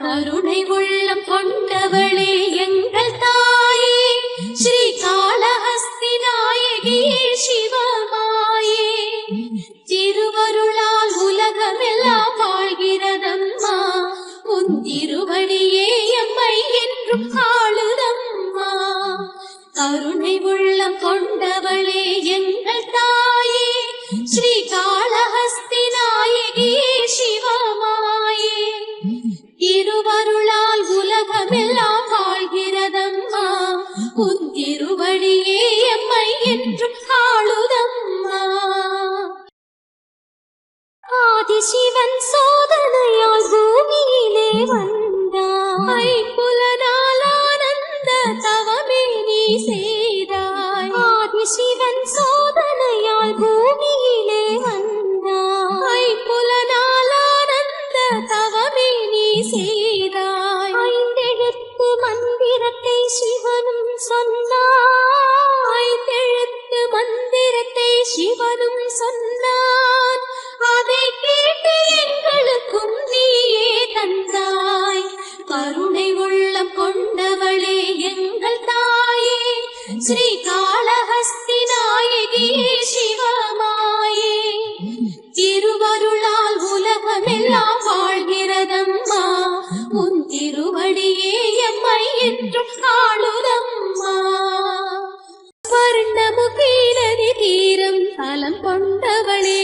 கருணை உள்ளம் கொண்டவளே எங்கள் தாயே ஸ்ரீ காளஹஸ்தி நாயகியே சிவமாயே. திருவருளால் உலகமெல்லாம் வாழ்கிறதம்மா உன் திருவடியே எம்மை என்றும் காளுதம்மா கருணை உள்ளம் கொண்டவளே எங்கள் தாய் உன் திருவடியே எம்மை என்றும் ஆளுதம்மா. ஆதிசிவன் சோதனையால் பூமியிலே வந்தாய். புலனா சிவனும் சொன்னான் அதை கேட்டு எங்களுக்கும் நீயே தந்தாய். கருணை உள்ளம் கொண்டவளே எங்கள் தாயே. ஸ்ரீ காளஹஸ்தி நாயகியே சிவமாயே. திருவருளால் உலகமெல்லாம் வாழ்கிறதம்மா. உன் திருவடியே எம்மை என்றும் ஆளுதம்மா ஸ்வர்ணமுகீரதி தீரம் தலம் கொண்டவளே.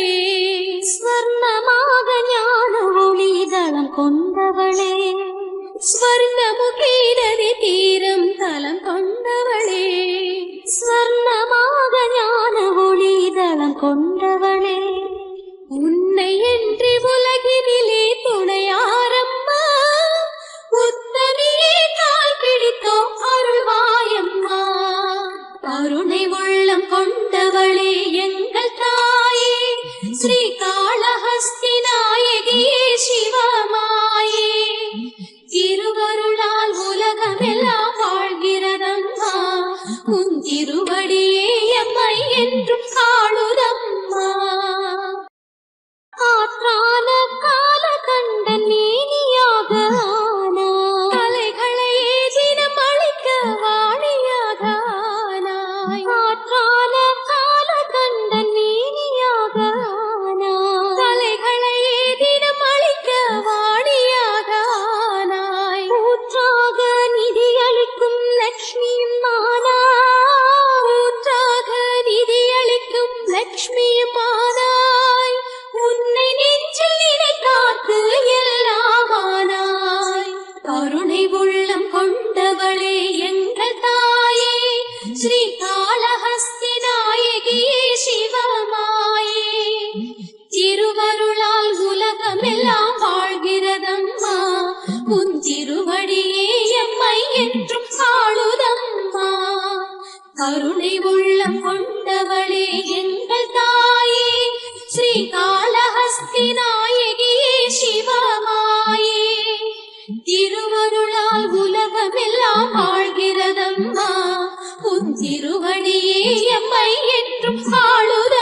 ஸ்வர்ணமாக ஞான ஒளிதளம் கொண்டவளே. ஸ்வர்ணமுகீரதி தீரம் தலம் கொண்டவளே. ஸ்வர்ணமாக ஞான श्रीकाळहस्तिनायदि கருணை உள்ளம் கொண்டவளே எங்கள் தாயே ஸ்ரீ காளஹஸ்தி நாயகியே சிவமாயே. திருவருளால் உலகமெல்லாம் வாழ்கிறதம்மா உன் திருவடியே எம்மை என்றும் ஆளுதம்மா. கருணை உள்ளம் கொண்டவளே திருவடியே எம்மை என்றும் ஆளுத